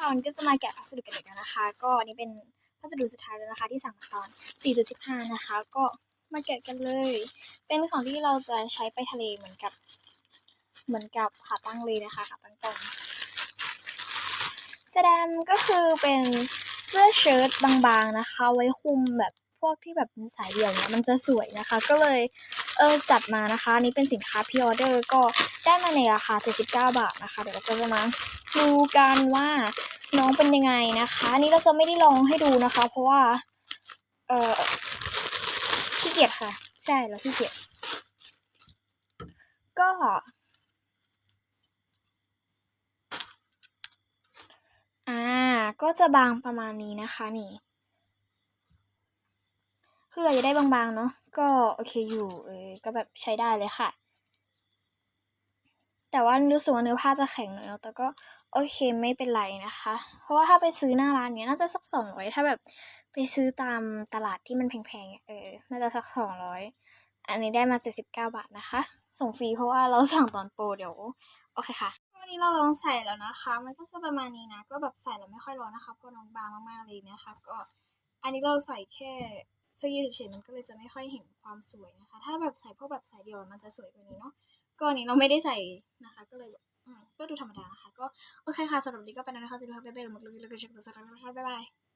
ค่ะวันก็จะมาแกะพัสดุกันอีกแล้วนะคะ ก็อันนี้เป็นพัสดุสุดท้ายแล้วนะคะ ที่สั่งมาตอน 4.15 นะคะ ก็มาแกะกันเลย เป็นของที่เราจะใช้ไปทะเลเหมือนกับ เหมือนกับขาตั้งเลยนะคะขาตั้งกล้องแสดงก็คือเป็นเสื้อเชิ้ตบางๆนะคะ ไว้คุมแบบพวกที่แบบเป็นสายเดี่ยวเนี่ยมันจะสวยนะคะ ก็เลยเออจัดมานะคะนี้เป็นสินค้าพ r ออเดอร์ก็ได้มาในราคา79บาทนะคะ เดี๋ยวเราจะมาดูกันว่า น้องเป็นยังไงนะคะ อันนี้เราจะไม่ได้ลองให้ดูนะคะ เพราะว่า เออขี้เกียจค่ะ ใช่เราขี้เกียจก็ อ่า ก็จะบางประมาณนี้นะคะนี่คือเราจะได้บางๆเนาะก็โอเคอยู่เออก็แบบใช้ได้เลยค่ะ แต่ว่ารู้สึกว่าเนื้อผ้าจะแข็งหน่อยเนาะแต่ก็โอเคไม่เป็นไรนะคะ เพราะว่าถ้าไปซื้อหน้าร้านเนี้ยน่าจะสักสองร้อยถ้าแบบไปซื้อตามตลาดที่มันแพงๆเนี่ยเออน่าจะสักสองร้อยอันนี้ได้มาเจ็ดสิบเก้าบาทนะคะ ส่งฟรีเพราะว่าเราสั่งตอนโปรเดี๋ยวโอเคค่ะวันนี้เราลองใส่แล้วนะคะ มันก็จะประมาณนี้นะ ก็แบบใส่แล้วไม่ค่อยร้อนนะคะเพราะน้องบางมากๆเลยนะคะ ก็อันนี้เราใส่แค่เสื้อยืดเฉยๆมันก็เลยจะไม่ค่อยเห็นความสวยนะคะ ถ้าแบบใส่พวกแบบสายเดี่ยวมันจะสวยกว่านี้เนาะ ก็อันนี้เราไม่ได้ใส่นะคะ ก็เลยก็ดูธรรมดานะคะ ก็โอเคค่ะสำหรับวันนี้ก็เป็นแล้วนะคะสวัสดีค่ะบ๊ะเบ๊ะหมดเลยแล้วก็เช็คตัวสักครั้งนะคะบ๊ายบาย